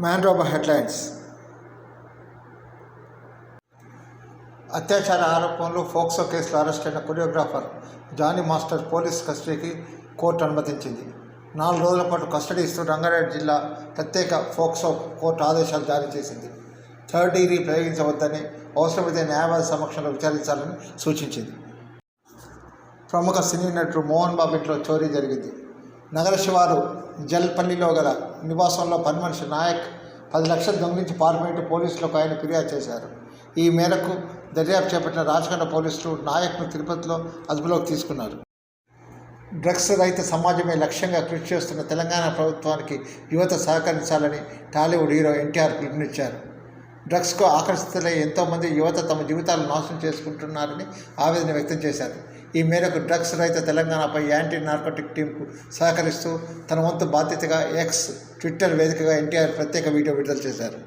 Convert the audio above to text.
Man headlines. అత్యాచార ఆరోపణలు POCSO కేసులో అరెస్ట్ అయిన కొరియోగ్రాఫర్ జానీ మాస్టర్ పోలీస్ కస్టడీకి కోర్టు అనుమతించింది. నాలుగు రోజుల పాటు కస్టడీ ఇస్తూ రంగారెడ్డి జిల్లా ప్రత్యేక ఫోక్సో కోర్టు ఆదేశాలు జారీ చేసింది. థర్డ్ డిగ్రీ ప్రయోగించవద్దని అవసరమైతే న్యాయవాది సమక్షంలో విచారించాలని సూచించింది. ప్రముఖ సినీ నటుడు మోహన్ బాబు ఇంట్లో చోరీ జరిగింది. నగర శివారు జల్పల్లిలో గల నివాసంలో పని మనిషి నాయక్ పది లక్షలు దొంగిలించి పార్మెంట్ పోలీసులకు ఆయన ఫిర్యాదు చేశారు. ఈ మేరకు దర్యాప్తు చేపట్టిన రాజకొండ పోలీసులు నాయక్ను తిరుపతిలో అదుపులోకి తీసుకున్నారు. డ్రగ్స్ రహిత సమాజమే లక్ష్యంగా కృషి చేస్తున్న తెలంగాణ ప్రభుత్వానికి యువత సహకరించాలని టాలీవుడ్ హీరో ఎన్టీఆర్ పిలుపునిచ్చారు. డ్రగ్స్కు ఆకర్షితులై ఎంతోమంది యువత తమ జీవితాలు నాశనం చేసుకుంటున్నారని ఆవేదన వ్యక్తం చేశారు. ఈ మేరకు డ్రగ్స్ రహిత తెలంగాణపై యాంటీ నార్కోటిక్ టీంకు సహకరిస్తూ తన వంతు బాధ్యతగా ఎక్స్ ట్విట్టర్ వేదికగా ఎన్టీఆర్ ప్రత్యేక వీడియో విడుదల చేశారు.